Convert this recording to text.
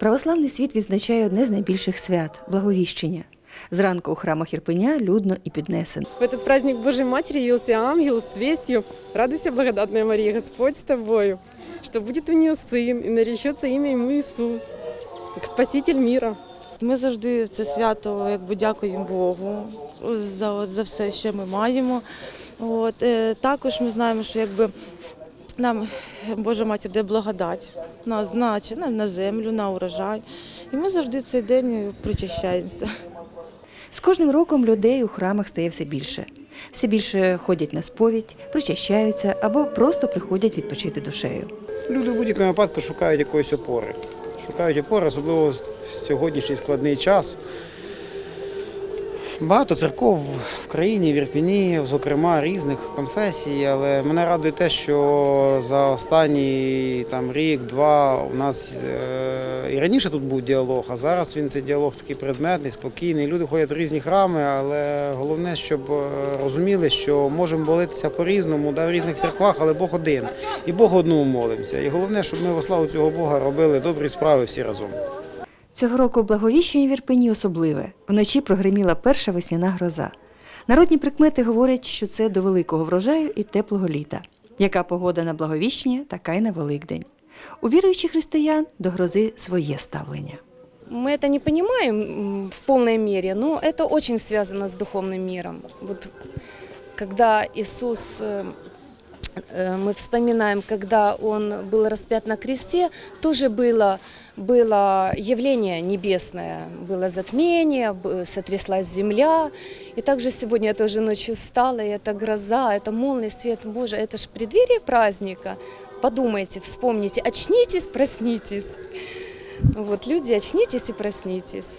Православний світ відзначає одне з найбільших свят благовіщення. Зранку у храмах Ірпеня людно і піднесено. В этот праздник Божьей Матери явился ангел с вестью. Радуйся, благодатная Мария, Господь с тобою, что будет у нее сын, и наречется имя ему Иисус, как Спаситель мира. Ми завжди в це свято якби дякуємо Богу за, от, за все, що ми маємо. От, е, також ми знаємо, що якби нам Божа матір дає благодать на, на, на, на землю, на урожай. І ми завжди цей день причащаємося. З кожним роком людей у храмах стає все більше. Все більше ходять на сповідь, причащаються або просто приходять відпочити душею. Люди в будь-якому випадку шукають якоїсь опори. Шукають опори, особливо в сьогоднішній складний час. Багато церков в країні, в Ірпіні, зокрема різних конфесій, але мене радує те, що за останній там, рік-два у нас е, і раніше тут був діалог, а зараз він цей діалог такий предметний, спокійний. Люди ходять в різні храми, але головне, щоб е, розуміли, що можемо молитися по-різному, да, в різних церквах, але Бог один. І Богу одному молимося. І головне, щоб ми во славу цього Бога робили добрі справи всі разом. Цього року благовіщення в Ірпені особливе. Вночі прогриміла перша весняна гроза. Народні прикмети говорять, що це до великого врожаю і теплого літа. Яка погода на благовіщення, така й на Великдень. У віруючих християн до грози своє ставлення. Мы это не понимаем м, в полной мере, но это очень связано с духовным миром. Вот когда Иисус, э, э, мы вспоминаем, когда Он был распят на кресте, тоже было, было явление небесное, было затмение, б- сотряслась земля. И также сегодня я тоже ночью встала, и это гроза, это молния, свет Божий, это же преддверие праздника. Подумайте, вспомните, очнитесь, проснитесь. Вот, люди, очнитесь и проснитесь.